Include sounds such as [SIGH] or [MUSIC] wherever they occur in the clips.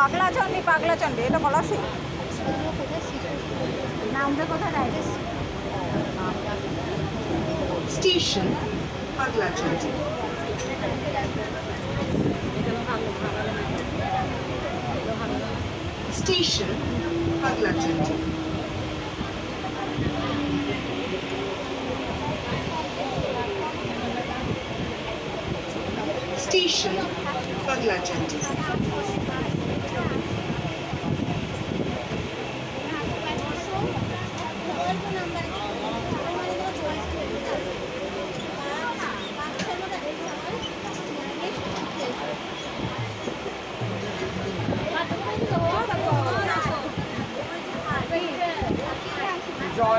পাগলা চন্ডী পাগলা চন্ডী এটা বলা নামটা কোথায় rider Station Paglachandi. Station Paglachandi. Station Paglachandi. জয় জয় মন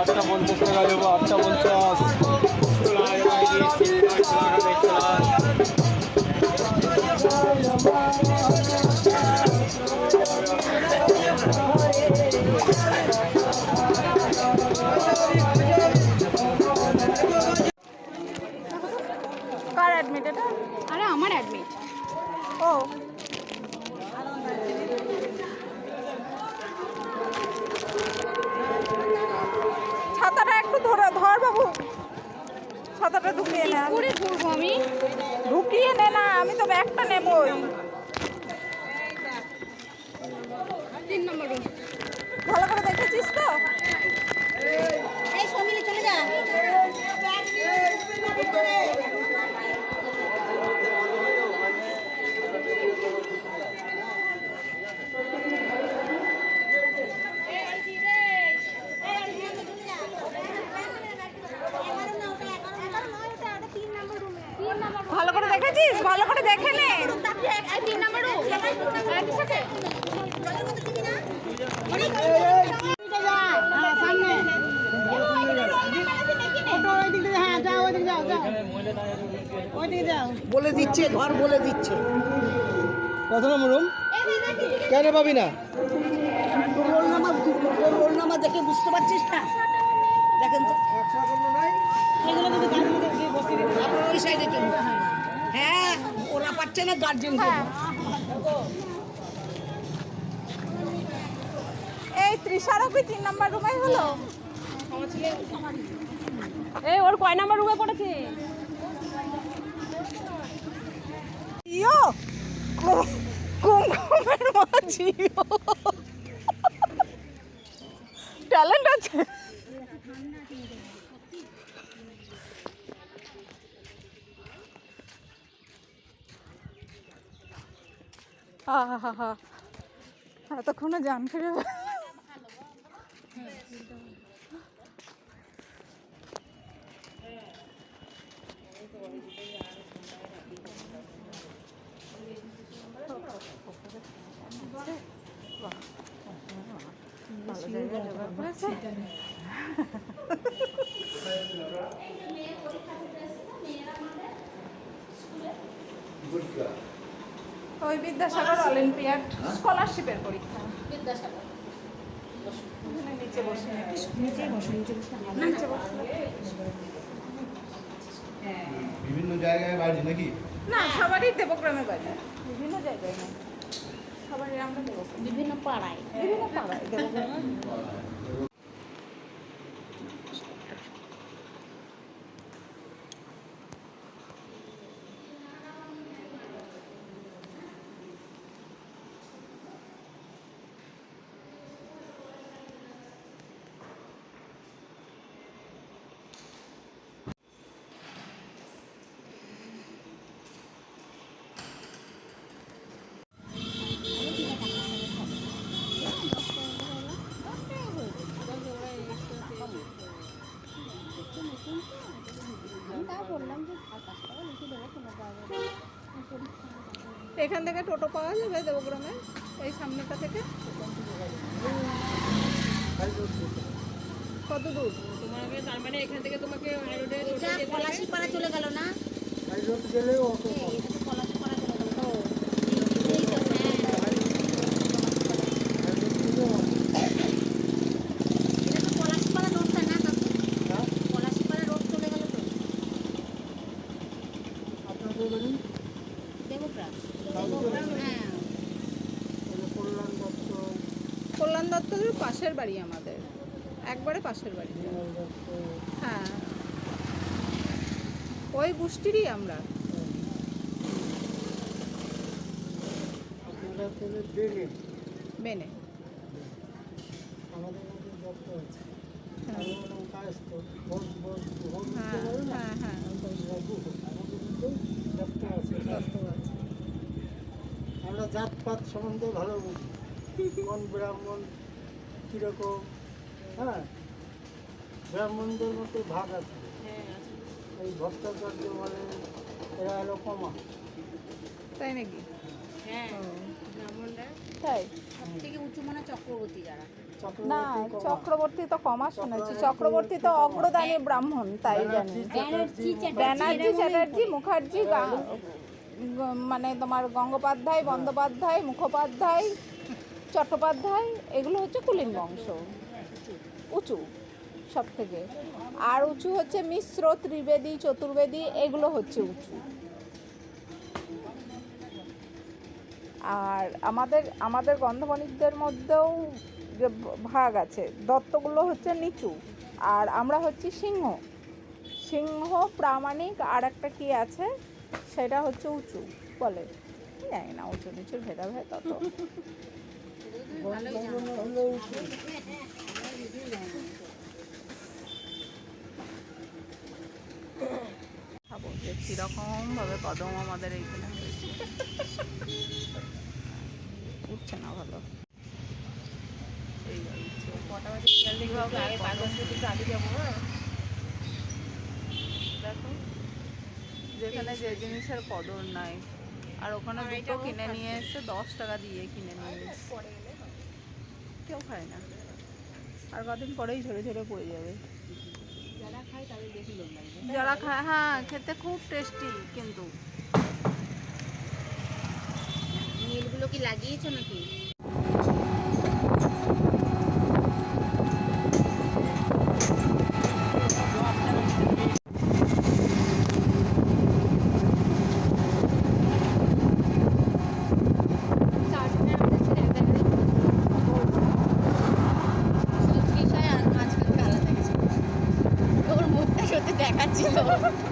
আটটা পঞ্চাশ টাকা দেবো আটটা পঞ্চাশ। কার অ্যাডমিট এটা? আরে আমার অ্যাডমিট ও। ছাতাটা ঢুকিয়ে নে করে ঘুরবো আমি ঢুকিয়ে নে না আমি তো ব্যাগটা নেবই তিন নম্বর ভালো করে দেখেছিস তো এই সমিলে চলে যা ভালো করে দেখেছিস ভালো করে দেখে নে তিন নম্বর রুম একই সাথে বলে দিচ্ছে ঘর বলে দিচ্ছে। কত নম্বর রুম কেন পাবি না? রোল নাম্বার রোল নাম্বার দেখে বুঝতে পারছিস না? দেখেন তো। এগুলো কিন্তু ওই সাইডে কেন হ্যাঁ ওরা পাচ্ছে না গার্জেন এই ত্রিশারও কি তিন নাম্বার রুমেই হলো? এই ওর কয় নাম্বার রুমে পড়েছে? ইয়ো! কুমকুমের ট্যালেন্ট আছে? আহা এতক্ষণে জান ফিরে ভালো জায়গায় জোগাড় করেছে ওই বিদ্যাসাগর অলিম্পিয়াড স্কলারশিপের পরীক্ষা। বিদ্যাসাগর নিচে বসে নিচে বসে নিচে বসে বিভিন্ন জায়গায় বাড়ি নাকি? না সবারই দেবগ্রামে বাজার বিভিন্ন জায়গায় না। সবারই আমরা দেবো বিভিন্ন পাড়ায়। বিভিন্ন পাড়ায় দেবগ্রামে [LAUGHS] এখান থেকে টোটো পাওয়া যাবে দেবগ্রামে এই সামনেটা থেকে। কত দূর তোমাকে তার মানে এখান থেকে তোমাকে হাই রোডে চলে গেল না? গেলেও অটো এই, এটা তো পলাশি পাড়া চলে গেল ও এই তো, হ্যাঁ। এটা তো পলাশিপাড়া রোডটা না কাকু? পলাশিপাড়া রোড চলে গেল তো আপনাদের বাড়ি দেবগ্রাম দেবগ্রাম? হ্যাঁ তাহলে কল্যাণ দত্ত কল্যাণ দত্তদের পাশের বাড়ি আমাদের। একবারে পাশের বাড়ি। হ্যাঁ। ওই গোষ্ঠীরই আমরা। মেনে। হ্যাঁ হ্যাঁ হ্যাঁ। আমরা জাতপাত সম্বন্ধে ভালো বুঝি। কোন ব্রাহ্মণ কীরকম? হ্যাঁ? ব্রাহ্মণদের মধ্যে ভাগ আছে। এই ভট্টাচার্য বলে এরা হলো কমা। তাই নাকি? হ্যাঁ ব্রাহ্মণরা। তাই? সব থেকে উঁচু মানে চক্রবর্তী যারা। না চক্রবর্তী তো কমা শুনেছি। চক্রবর্তী তো অগ্রদানী ব্রাহ্মণ তাই জানি। ব্যানার্জি ব্যানার্জি চ্যাটার্জি মুখার্জি মানে তোমার গঙ্গোপাধ্যায় বন্দ্যোপাধ্যায় মুখোপাধ্যায় চট্টোপাধ্যায়, এগুলো হচ্ছে কুলিন বংশ। উঁচু সব থেকে আর উঁচু হচ্ছে মিশ্র ত্রিবেদী চতুর্বেদী, এগুলো হচ্ছে উঁচু। আর আমাদের আমাদের গন্ধবণিকদের মধ্যেও যে ভাগ আছে, দত্তগুলো হচ্ছে নিচু। আর আমরা হচ্ছি সিংহ। সিংহ প্রামাণিক, আর একটা কী আছে, সেটা হচ্ছে উঁচু। বলে জানি না উঁচু নিচুর ভেদাভেদ খাব, যে কীরকমভাবে কদম আমাদের এইখানে উঠছে না ভালো। দেখো যেখানে যে জিনিসের কদর নাই। আর ওখানে দুটো কিনে নিয়ে এসে দশ টাকা দিয়ে কিনে নিয়ে এসে কেউ খায় না। আর কদিন পরেই ঝরে ঝরে পড়ে যাবে। যারা খায় হ্যাঁ খেতে খুব টেস্টি কিন্তু। নীলগুলো কি লাগিয়েছো নাকি? 记住。